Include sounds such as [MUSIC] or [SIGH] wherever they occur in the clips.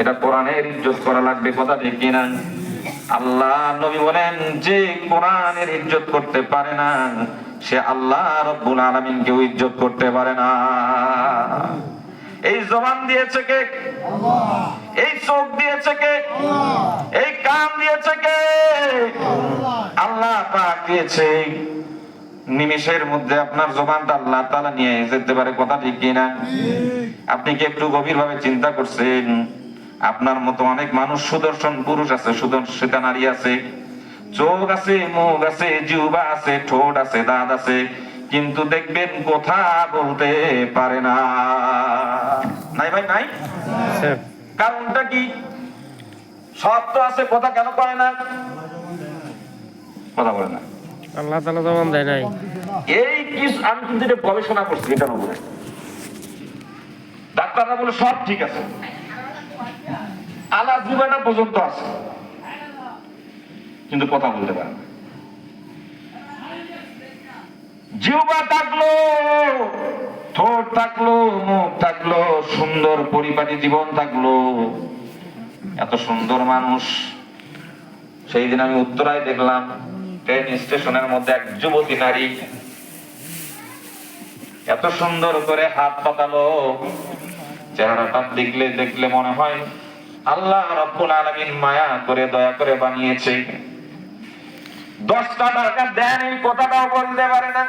এটা কোরআনের ইজ্জত করা লাগবে, কথা ঠিক কিনা? আল্লাহ নবী বলেন, যে কোরআনের ইজ্জত করতে পারে না, সে আল্লাহ রব্বুল আলামিনকেও ইজ্জত করতে পারে না। এই জবান দিয়েছে কে? এই চোখ দিয়েছে কে? এই কান দিয়েছে কে? আল্লাহ পাক দিয়েছে। নিমিষের মধ্যে আপনার জবানটা আল্লাহ তাআলা নিয়ে যেতে পারে, কথা ঠিক কিনা? আপনি কি একটু গভীর ভাবে চিন্তা করছেন? আপনার মতো অনেক মানুষ সুদর্শন পুরুষ আছে সুদর্শিতা নারী আছে। চোখ আছে মুখ আছে জিহ্বা আছে ঠোঁট আছে দাঁত আছে কিন্তু দেখবেন কথা বলতে পারে না। নাই ভাই নাই? কারণটা কি? সব তো আছে কথা কেন পারে না? কথা বলে না। আল্লাহ তালা জবান দেয় নাই। এই কিছু আমি কিন্তু গবেষণা করছি এটার উপরে। ডাক্তাররা বলে সব ঠিক আছে। আলা জীবানা পর্যন্ত আছে। কিন্তু কথা বলতে পারে না। জিহ্বা থাকল, ঠোঁট থাকল, মুখ থাকল, সুন্দর পরিপাটি জীবন থাকল। এত সুন্দর মানুষ। সেই দিন আমি উত্তরায় দেখলাম ট্রেন স্টেশনের মধ্যে এক যুবতী নারী। এত সুন্দর করে হাত পাতালো। চেহারাটা দেখলে দেখলে মনে হয় আল্লাহ রব্বুল আলামিন মায়া করে, দয়া করে বানিয়েছে। দশটা টাকা দেন এই কথাটাও বলতে পারে না।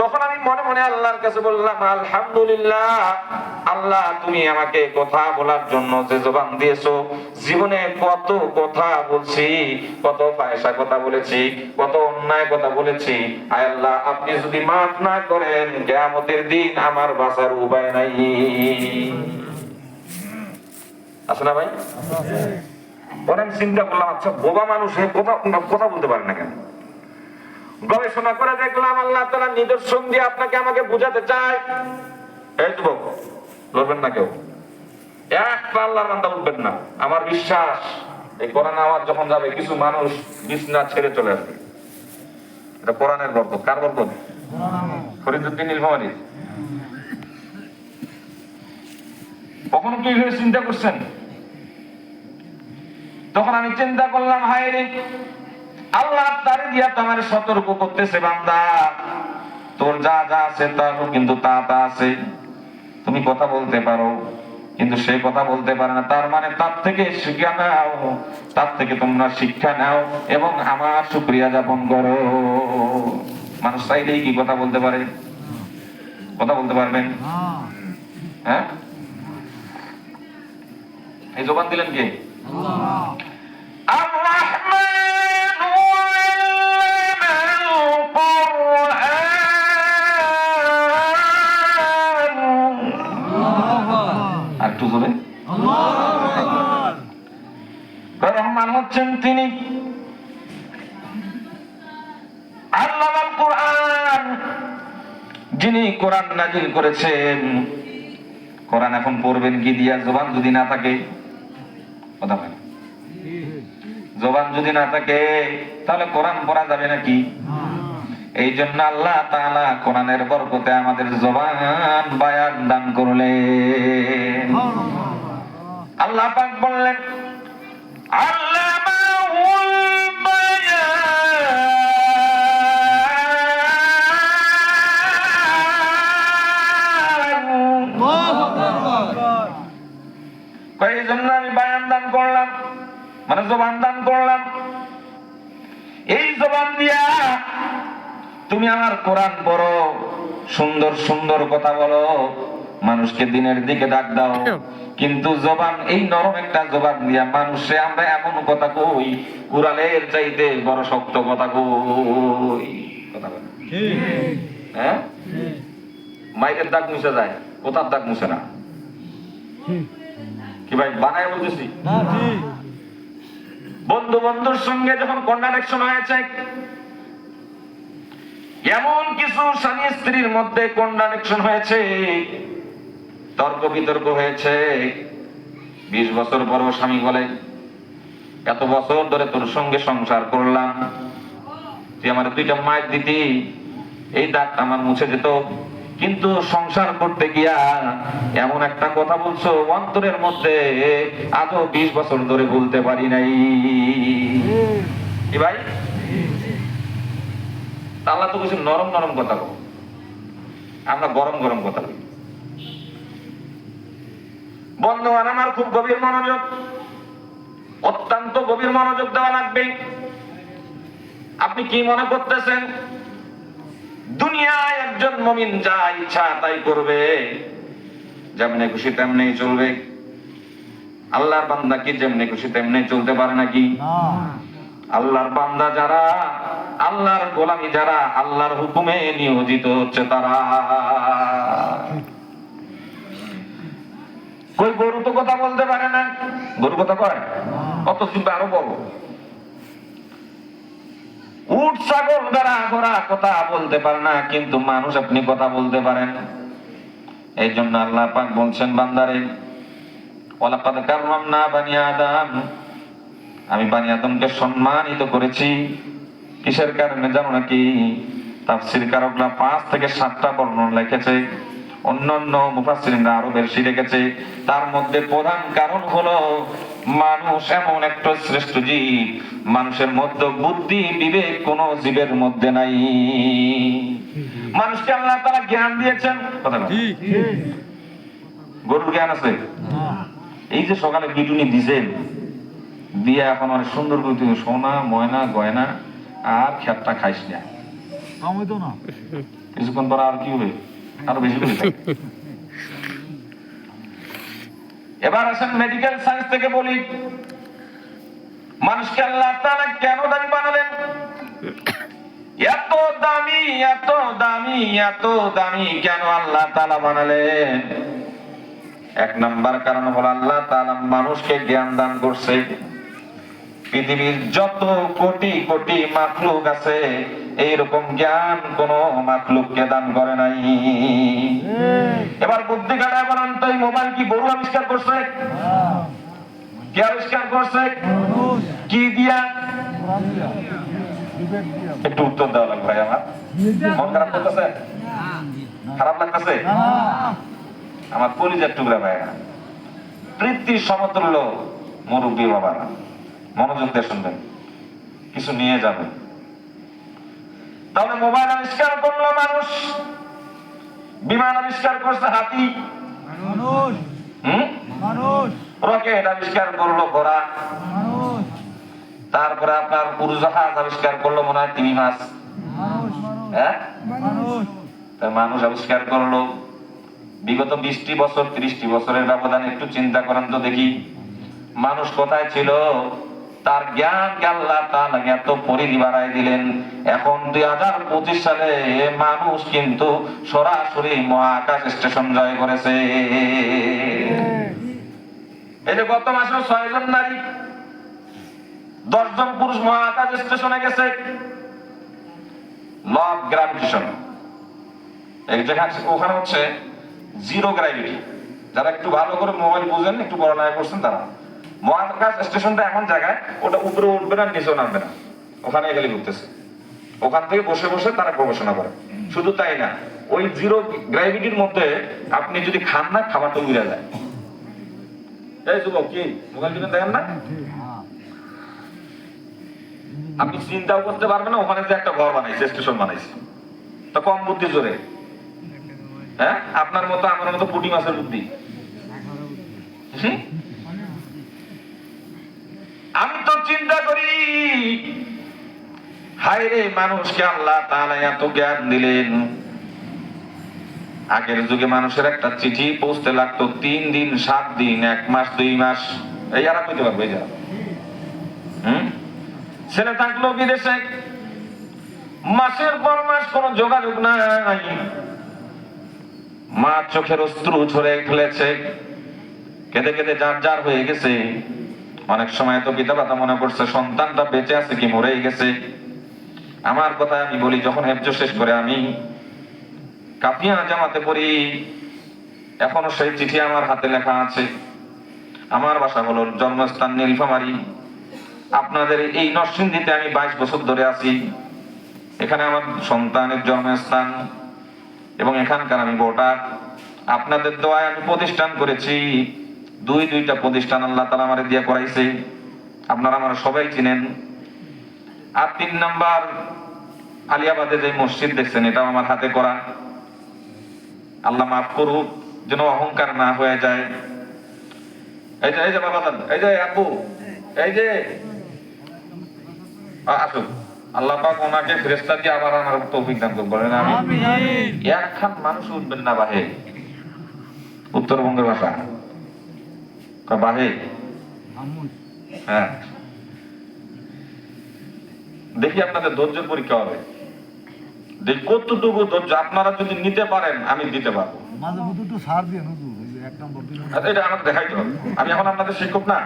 তখন আমি মনে মনে আল্লাহর কাছে বললাম, আলহামদুলিল্লাহ, আল্লাহ, তুমি আমাকে কথা বলার জন্য যে জবান দিয়েছ, জীবনে কত কথা বলছি, কত পয়সা কথা বলেছি, কত অন্যায় কথা বলেছি। আয় আল্লাহ, আপনি যদি মাফ না করেন, কেয়ামতের দিন আমার বাঁচার উপায় নাই। আছে না ভাই? পরে আমি চিন্তা করলাম আচ্ছা বোবা মানুষ কথা বলতে পারে না কেন? গবেষণা করে দেখলাম আল্লাহ তালা নিদর্শন দিয়ে আপনাকে আমাকে বুঝাতে চায়। এই যুবক লড়বেন না কেউ। একটা আল্লাহর বান্দা উঠবেন না। আমার বিশ্বাস, এই কোরআন আওয়াজ যখন যাবে, কিছু মানুষ বিছনা ছেড়ে চলে আসবে। এটা কোরআনের বরকত। কার বরকত? ফরিদুদ্দিন নীলফামারী কখনো কি চিন্তা করছেন? তখন আমি চিন্তা করলাম হায় রে আল্লাহ তার দিয়া তোমার সতর্ক করতেছে বান্দা। তোর যা যা আছে তার কিন্তু তা তা আছে। তুমি কথা বলতে পারো কিন্তু সে কথা বলতে পারে না। তার মানে তার থেকে শিক্ষা নাও তার থেকে তোমরা শিক্ষা নাও এবং আমার সুক্রিয়া যাপন করো। মানুষ চাইলেই কি কথা বলতে পারে? কথা বলতে পারবেন? হ্যাঁ? এই জবান দিলেন কে? রহমান হচ্ছেন তিনি আল্লাহ কোরআন যিনি কোরআন নাজিল করেছেন কোরআন এখন পড়বেন কি দিয়া জবান যদি না থাকে যদি না থাকে, তাহলে কোরআন পড়া যাবে নাকি? এই জন্য আল্লাহ তাআলা কোরআনের বরকতে আমাদের জবান বায়ান দান করলেন। আল্লাহ পাক বললেন বায়ান। এই জন্য আমি বায়ান দান করলাম। মানে জবান দান করলাম এই জবান দিয়া তুমি আমার কোরআন পড়ো সুন্দর সুন্দর কথা বলো মানুষকে দিনের দিকে ডাক দাও। [COUGHS] কিন্তু জবান এই নরম একটা জবান দিয়া মানুষে আমরা এমন কথা কই কুরালের চাইতে বড় শক্ত কথা কই। কথা হ্যাঁ? মাইকের দাগ মুছে যায় কোথার দাগ মুছে না? কি? ভাই বানায় বলতেছি? বন্ধু বন্ধুর সঙ্গে যখন কন্ট্রাডিকশন হয়েছে এমন কিছু স্বামী স্ত্রীর মধ্যে কন্ট্রাডিকশন হয়েছে? তর্ক বিতর্ক হয়েছে। বিশ বছর পর স্বামী বলে এত বছর ধরে তোর সঙ্গে সংসার করলাম। তুই আমার দুইটা মায়ের দিতি। এই দাগটা আমার মুছে যেত কিন্তু সংসার করতে গিয়া এমন একটা কথা বলছো অন্তরের মধ্যে আজও বিশ বছর ধরে বলতে পারি নাই। কি ভাই? আল্লাহ তো কিছু নরম নরম কথা বল। আমরা গরম গরম কথা বলি। বন্ধুবান আমার খুব গভীর মনোযোগ। অত্যন্ত গভীর মনোযোগ দেওয়া লাগবে। আপনি কি মনে করতেছেন? দুনিয়ায় একজন মমিন যা ইচ্ছা তাই করবে। যেমনি খুশি তেমনি চলবে। আল্লাহর বান্দা কি যেমনি খুশি তেমনি চলতে পারে নাকি? আল্লাহর বান্দা যারা, আল্লাহর গোলামি যারা, আল্লাহর হুকুমে নিয়োজিত হচ্ছে তারা। কই, গরু তো কথা বলতে পারে না। গরু কথা কয়? কত চিন্তা আরও বড় উট, ছাগল দ্বারা কথা বলতে পারে না, কিন্তু মানুষ আপনি কথা বলতে পারেন। এই জন্য আল্লাহ পাক বলছেন, বান্দারে ওয়ালাকাদ কাররামনা বানি আদম। আমি বানি আদমকে সম্মানিত করেছি। কিসের কারণে জানো নাকি? তাফসীর কারকরা পাঁচ থেকে সাতটা বর্ণনা লিখেছে। অন্যান্য মুফাসসিরিনরা আরও বেশি রেখেছে তার মধ্যে প্রধান কারণ হলো মানুষ এমন একটা শ্রেষ্ঠ জীব। মানুষের মধ্যে বুদ্ধি বিবেক কোন জীবের মধ্যে নাই। মানুষকে আল্লাহ তারা জ্ঞান দিয়েছেন। কথা। গরুর জ্ঞান আছে? এই যে সকালে পিটুনি দিছেন দিয়ে এখন অনেক সুন্দর করে তুই সোনা ময়না গয়না আর খেতটা খাইস না। কিছুক্ষণ পর আর কি হবে? আরও বেশি করে এবার আসেন মেডিকেল সায়েন্স থেকে বলি। মানুষকে আল্লাহ তাআলা কেন দামি বানালেন? এত দামি এত দামি এত দামি কেন আল্লাহ তালা বানালেন? এক নাম্বার কারণ হলো আল্লাহ তালা মানুষকে জ্ঞান দান করছে। পৃথিবীর যত কোটি কোটি মাখলুক আছে এইরকম জ্ঞান কোন মাখলুককে দান করে নাই। এবার বুদ্ধি তো এই মোবাইল কি গরু আবিষ্কার করছে? কে আবিষ্কার করছে? কি দিয়া? একটু উত্তর দেওয়া লাগবে ভাই আমার। মন খারাপ করতেছে? খারাপ লাগতেছে? আমার পরিজার টুকরা ভাইয়া। পৃথিবীর সমতুল্য মুরব্বী বাবারা। মনোযোগ দিয়ে শুনবেন। কিছু নিয়ে যাবেন। তাহলে মোবাইল আবিষ্কার করল মানুষ। বিমান আবিষ্কার করছে হাতি। রকেট আবিষ্কার করল ঘোড়া। তারপরে আপনার উড়োজাহাজ আবিষ্কার করল মনে হয় মানুষ। মানুষ। হ্যাঁ মানুষ আবিষ্কার করল। বিগত বিশটি বছর ত্রিশটি বছরের ব্যবধানে একটু চিন্তা করেন তো দেখি। মানুষ কোথায় ছিল? তার জ্ঞান আল্লাহ তাআলা এত পরিধি বাড়াই দিলেন? এখন দুই হাজার পঁচিশ সালে মানুষ কিন্তু সরাসরি মহাকাশ স্টেশন জয় করেছে। এই যে গত মাসে ছয় জন নারী, দশজন পুরুষ মহাকাশ স্টেশনে গেছে। ল অফ এক জায়গায় ওখানে হচ্ছে জিরো গ্র্যাভিটি। যারা একটু ভালো করে মোবাইল বুঝেন, একটু পড়ালেখা করছেন তারা। মহাকাশ স্টেশনটা এমন জায়গায়, ওটা উপরে উঠবে না, নিচেও নামবে না। ওখানে গেলে ঘুরতেছে। ওখান থেকে বসে বসে তারা গবেষণা করে। শুধু তাই না, ওই জিরো গ্র্যাভিটির মধ্যে আপনি যদি খান না খাবারটা উড়ে যায়। এই যুবক, কি? মোবাইল টিপে দেখেন না? আপনি চিন্তাও করতে পারবেন না, ওখানে যে একটা ঘর বানাইছে, স্টেশন বানাইছে। তো কম বুদ্ধি জোরে। হ্যাঁ? আপনার মতো, আমার মতো পুটি মাছের বুদ্ধি। হুম? চিন্তা করি। হায় রে মানুষকে আল্লাহ তাআলা এত জ্ঞান দিলেন। আগের যুগে মানুষের একটা চিঠি পৌঁছতে লাগতো তিন দিন, সাত দিন, এক মাস, দুই মাস। এই আর কইতে পারবে যারা ছেলে থাকল বিদেশে। মাসের পর মাস কোনো যোগাযোগ নাই। মা চোখের অস্ত্র ঝরে ফেলেছে। কেঁদে কেঁদে যার যার হয়ে গেছে। অনেক সময় তো পিতা মাতা মনে করছে, সন্তানটা বেঁচে আছে কি, মরেই গেছে। আমার কথা আমি বলি, যখন হেফজ শেষ করে আমি কাপিয়া জামাতে পড়ি, এখনও সেই চিঠি আমার হাতে লেখা আছে। আমার বাসা হলো জন্মস্থান নীলফামারি। আপনাদের এই নরসিংদীতে আমি বাইশ বছর ধরে আছি। এখানে আমার সন্তানের জন্মস্থান এবং এখানকার আমি ভোটার। আপনাদের দোয়ায় আমি প্রতিষ্ঠান করেছি। দুই দুইটা প্রতিষ্ঠান আল্লাহ তালা আমার দিয়ে করাইছে। আপনারা আমার সবাই চিনেন। আর তিন নাম্বার আলিয়াবাদে যে মসজিদ দেখছেন এটা আমার হাতে করা। আল্লাহ মাফ করুক যেন অহংকার না হয়ে যায়। এই যে এই যে বাবা এই যে আব্বু এই যে। আসুন। আল্লাহ পাক ওনাকে ফেরেস্তা দিয়ে আবার আমার তৌফিক দান করুন আমি একখান মানুষ উঠবেন না বাহে উত্তরবঙ্গের ভাষা। বাহে হ্যাঁ দেখি আপনাদের ধৈর্যের পরীক্ষা হবে? দেখি কতটুকু ধৈর্য আপনারা যদি নিতে পারেন আমি দিতে পারব। আচ্ছা, এটা আমাকে দেখাইতে হবে। আমি এখন আপনাদের শিক্ষক না?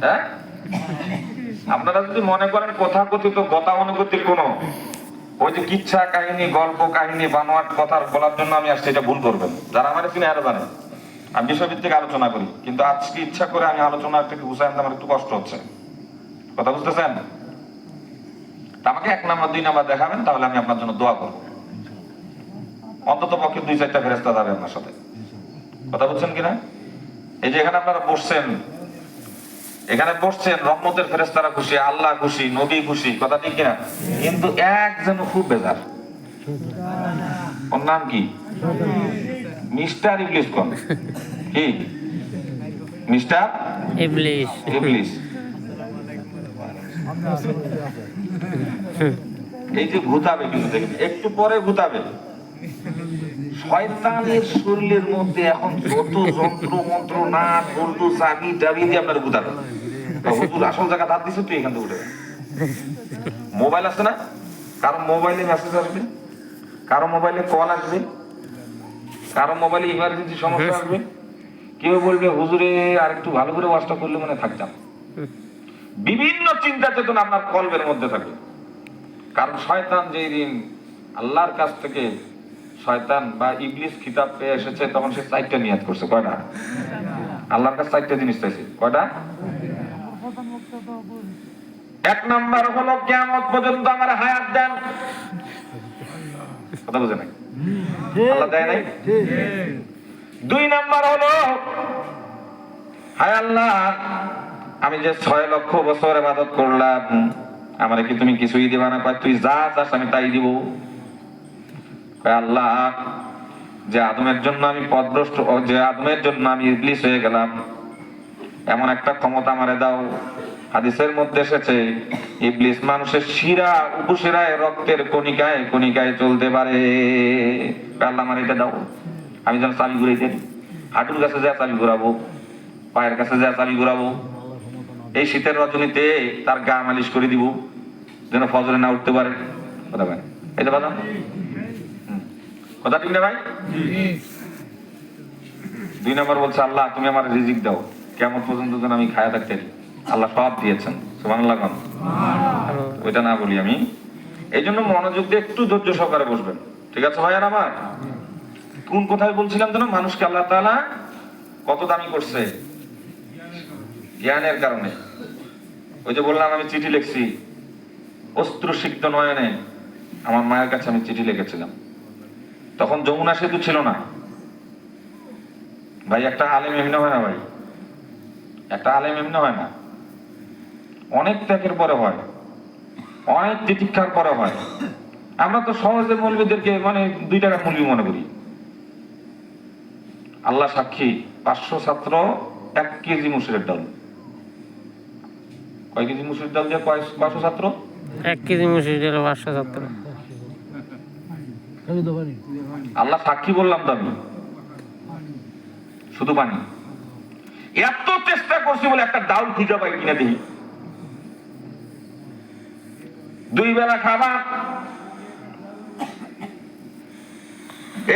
হ্যাঁ? আপনারা যদি মনে করেন কথা কথিত গতানুগতিক কোন ওই যে কিচ্ছা কাহিনী গল্প কাহিনী বানোয়াট কথা বলার জন্য আমি আসছি এটা ভুল করবেন যারা আমার চিনে আরও জানেন আমি বিষয়ভিত্তিক আলোচনা করি, কিন্তু আজকে ইচ্ছা করে আমি আলোচনা থেকে গুছাই আমার একটু কষ্ট হচ্ছে। কথা বুঝতেছেন? আমাকে এক নাম্বার, দুই নাম্বার দেখাবেন, তাহলে আমি আপনার জন্য দোয়া করব। অন্তত পক্ষে দুই চারটা ফেরেস্তা যাবে আপনার সাথে। কথা বলছেন কিনা? এই যে এখানে আপনারা বসছেন, এখানে বসছেন, রহমতের ফেরেস্তারা খুশি, আল্লাহ খুশি, নবী খুশি, কথা ঠিক কিনা? কিন্তু এক যেন খুব বেজার। ওর নাম কি? মিস্টার ইংলিশ কোন কি? মিস্টার ইবলিশ ইংলিশ এই যে ভূতাবে কিন্তু একটু পরে ভূতাবে শয়তানের শরীরের মধ্যে এখন যত যন্ত্র মন্ত্র না বল্টু চাবি টাবি দিয়ে আপনার ভূতাবে হুজুর আসল জায়গা দাঁত দিছে তুই এখান থেকে উঠে মোবাইল আছে না? কারও মোবাইলে মেসেজ আসবে? কারও মোবাইলে কল আসবে? কারও মোবাইলে ইমার্জেন্সি সমস্যা আসবে। কেউ বলবে হুজুরে আর একটু ভালো করে ওয়াজটা করলে মনে থাকতাম বিভিন্ন চিন্তা চেতনা আপনার কলবের মধ্যে থাকে কারণ শয়তান যেই দিন আল্লাহর কাছ থেকে শয়তান বা ইবলিস খিতাব পেয়ে এসেছে তখন সে চারটা নিয়াত করছে। কয়টা? আল্লাহর কাছে চারটা জিনিস চাইছে। কয়টা? এক নাম্বার হলো কেমন পর্যন্ত আমার হায়াত দেন। কথা বুঝে নাই? দুই নাম্বার হলো, হায় আল্লাহ, আমি যে ছয় লক্ষ বছর ইবাদত করলাম, আমারে কি তুমি কিছুই দিবা না? তুই যা চাস আমি তাই দিব। আল্লাহ, যে আদমের জন্য আমি পদভ্রষ্ট, যে আদমের জন্য আমি ইবলিস হয়ে গেলাম, এমন একটা ক্ষমতা আমারে দাও। হাদিসের মধ্যে এসেছে, ইবলিস মানুষের শিরা, উপশিরায় রক্তের কণিকায় কণিকায় চলতে পারে। আল্লাহ আমার এটা দাও। আমি যেন চাবি ঘুরাইতে হাঁটুর কাছে যা চাবি ঘুরাবো, পায়ের কাছে যা চাবি ঘুরাবো, এই শীতের রজনীতে তার গা মালিশ করে দিব, যেন ফজরে না উঠতে পারে। কথা ভাই এই তো কথা ঠিক না ভাই? দুই নম্বর বলছে, আল্লাহ, তুমি আমার রিজিক দাও। কেমন পর্যন্ত যেন আমি খায়া থাকতে। আল্লাহ সব দিয়েছেন কোন। ওইটা না বলি আমি। এই জন্য মনোযোগ দিয়ে একটু ধৈর্য সহকারে বসবেন। ঠিক আছে ভাই আর আমার? কোন কোথায় বলছিলাম যেন মানুষকে আল্লাহ তাআলা কত দামি করছে? জ্ঞানের কারণে। ওই যে বললাম আমি চিঠি লিখছি। অস্ত্র সিক্ত নয়নে আমার মায়ের কাছে আমি চিঠি লিখেছিলাম। তখন যমুনা সেতু ছিল না। ভাই, একটা আলেম এমনি হয় না ভাই? একটা আলেম এমনি হয় না। অনেক ত্যাগের পরে হয় অনেক তিতিক্ষার পরে হয়। আমরা তো সহজে মৌলবীদেরকে মানে দুই টাকা মৌলবী মনে করি। আল্লাহ সাক্ষী পাঁচশো ছাত্র এক কেজি মুসুরের ডাল। কয় কেজি মুসুরের ডাল দিয়ে কয় পাঁচশো ছাত্র? এক কেজি মুসুরি ডাল পাঁচশো পারি আল্লাহ সাক্ষী বললাম তো আমি। শুধু পানি। এত চেষ্টা করছি বলে একটা ডাউল খুঁজে পাই কিনা দেখি। দুই বেলা খাবার।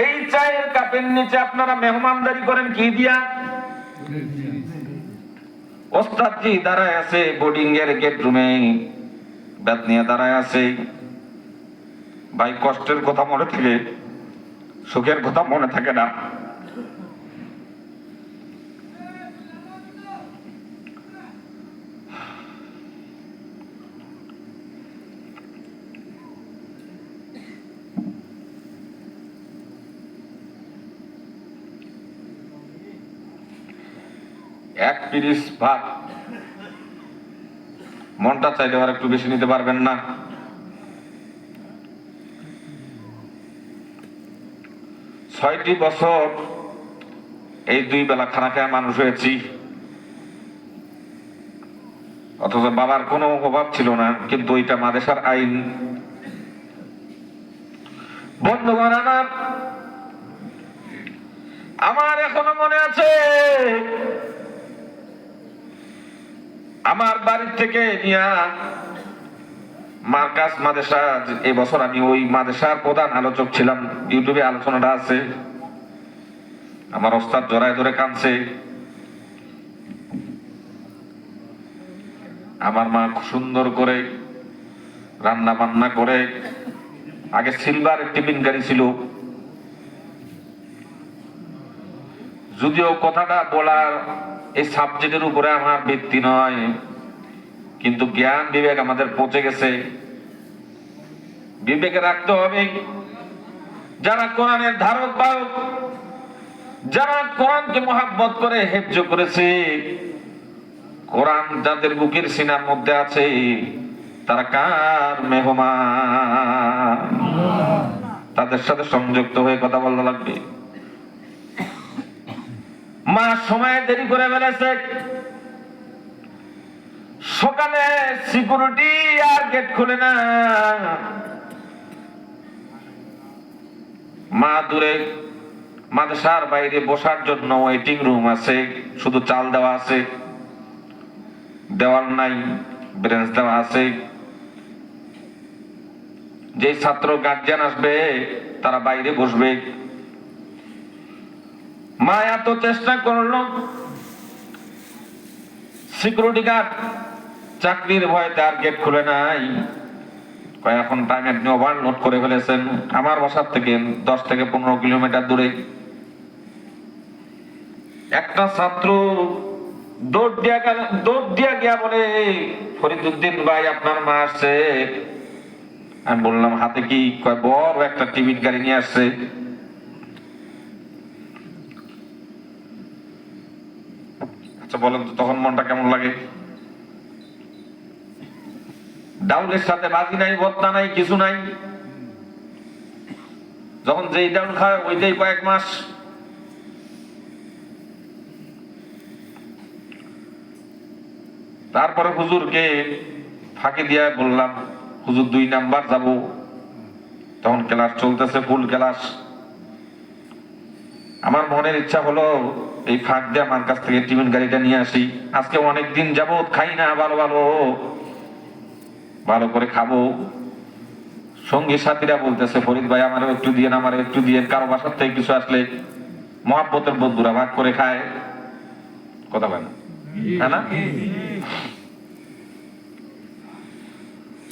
এই চায়ের কাপের নিচে আপনারা মেহমানদারি করেন কি দিয়া? ওস্তাদজি দাঁড়ায় আছে বোর্ডিং এর গেট রুমে ব্যাত নিয়ে দাঁড়ায় আছে। ভাই কষ্টের কথা মনে থাকে, সুখের কথা মনে থাকে না। এক পিরিস ভাত মনটা চাইলে আর একটু বেশি নিতে পারবেন না। ছয়টি বছর এই দুই বেলা খানা খায় মানুষ হয়েছি। অথচ বাবার কোনো অভাব ছিল না, কিন্তু ওইটা মাদেশার আইন। বন্ধুগণ, আমার আমার এখনও মনে আছে আমার বাড়ির থেকে নিয়া মার্কাস মাদেশা এবছর আমি ওই মাদেশার প্রধান আলোচক ছিলাম। ইউটিউবে আলোচনাটা আছে। আমার ওস্তাদ জড়ায় ধরে কাঁদছে। আমার মা সুন্দর করে রান্না বান্না করে। আগে সিলভার টিফিন গাড়ি ছিল। যদিও কথাটা বলার এই সাবজেক্টের উপরে আমার ভিত্তি নয়, কিন্তু জ্ঞান বিবেক আমাদের পচে গেছে। বিবেকে রাখতে হবে যারা কোরআনের ধারক বাহক যারা কোরআনকে মহাব্বত করে হেফজ করেছে, কোরআন যাদের বুকের সিনার মধ্যে আছে, তারা কার মেহমান? তাদের সাথে সংযুক্ত হয়ে কথা বলা লাগবে। মা সময় দেরি করে ফেলেছে। সকালে সিকিউরিটি আর গেট খুলে না। মা দূরে মাদ্রাসার বাইরে বসার জন্য ওয়েটিং রুম আছে, শুধু চাল দেওয়া আছে। দেওয়াল নাই ব্রেঞ্চ দেওয়া আছে। যে ছাত্র গার্জিয়ান আসবে, তারা বাইরে বসবে। মা এত চেষ্টা করল। সিকিউরিটি গার্ড চাকরির ভয়ে তার গেট খুলে নাই। এখন টাইম আপনি ওভারলোড করে ফেলেছেন। আমার বাসার থেকে দশ থেকে পনেরো কিলোমিটার দূরে। একটা ছাত্র দৌড় দিয়া গেল, দৌড় দিয়া গিয়া বলে, ফরিদুদ্দিন ভাই, আপনার মা আসছে। আমি বললাম, হাতে কি বড় একটা টিফিন গাড়ি নিয়ে আসছে? আচ্ছা বলেন তো তখন মনটা কেমন লাগে? ডাউলের সাথে বাজি নাই, বদনা নাই, কিছু নাই? যখন যেই ডাউল খায়, ওইটাই কয়েক মাস। তারপরে হুজুরকে ফাঁকি দিয়ে বললাম, হুজুর, দুই নাম্বার যাব। তখন ক্লাস চলতেছে, ফুল ক্লাস। আমার মনের ইচ্ছা হলো এই ফাঁক দিয়ে আমার কাছ থেকে টিফিন গাড়িটা নিয়ে আসি। আজকে অনেক দিন যাবত খাই না, ভালো ভালো। ভালো করে খাব। সঙ্গী সাথীরা বলতেছে, ফরিদ ভাই, আমারও একটু দিয়ে আমারও একটু দিয়ে। কারও বাসার থেকে কিছু আসলে মহাব্বতের বন্ধুরা ভাগ করে খায়। কথা বলে তাই না?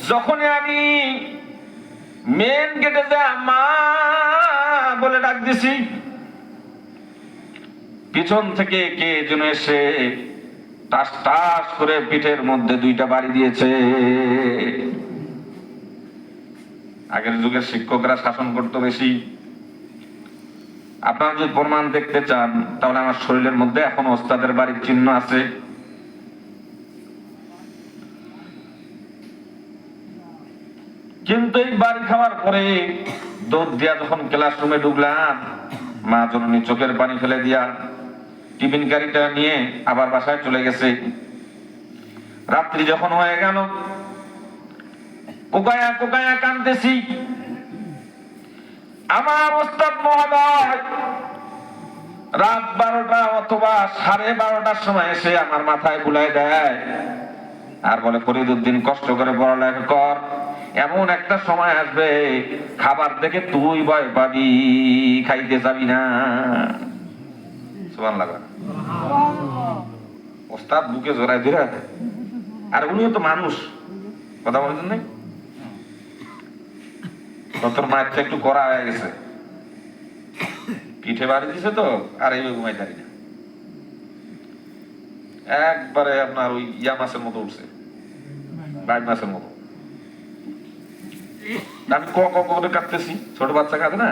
যখনই আমি মেন গেটে যা মা বলে ডাক দিছি। পিছন থেকে কে যেন এসে টাস টাস করে পিঠের মধ্যে দুইটা বাড়ি দিয়েছে। আগের যুগের শিক্ষকরা শাসন করতো বেশি। আপনারা যদি প্রমাণ দেখতে চান, তাহলে আমার শরীরের মধ্যে এখন ওস্তাদের বাড়ির চিহ্ন আছে। কিন্তু এই বাড়ি খাওয়ার পরে দুধ দিয়া যখন ক্লাসরুমে ঢুকলাম, মা জননী চোখের পানি ফেলে দিয়া টিফিন গাড়িটা নিয়ে আবার বাসায় চলে গেছে। রাত্রি যখন হয়ে গেল, কোকায়া কোকায়া কানতেছি আমার ওস্তাদ মহোদয়, রাত বারোটা অথবা সাড়ে বারোটার সময় এসে আমার মাথায় বুলাই দেয়। আর বলে ফরিদুদ্দিন কষ্ট করে পড়ালেখা কর। এমন একটা সময় আসবে, খাবার দেখে তুই ভয় পাবি, খাইতে যাবি না। ওস্তাদ বুকে ধরে আর উনিও তো মানুষ। কথা নাই? তোর মায়ের একটু করা হয়ে গেছে। পিঠে বাড়ি দিছে তো, আর এই ঘুমাই না। একবারে আপনার ওই ইয়া মাছের মতো উঠছে। বাইশ মাসের মতো। আমি ক ক করে কাটতেছি। ছোট বাচ্চা কাটে না?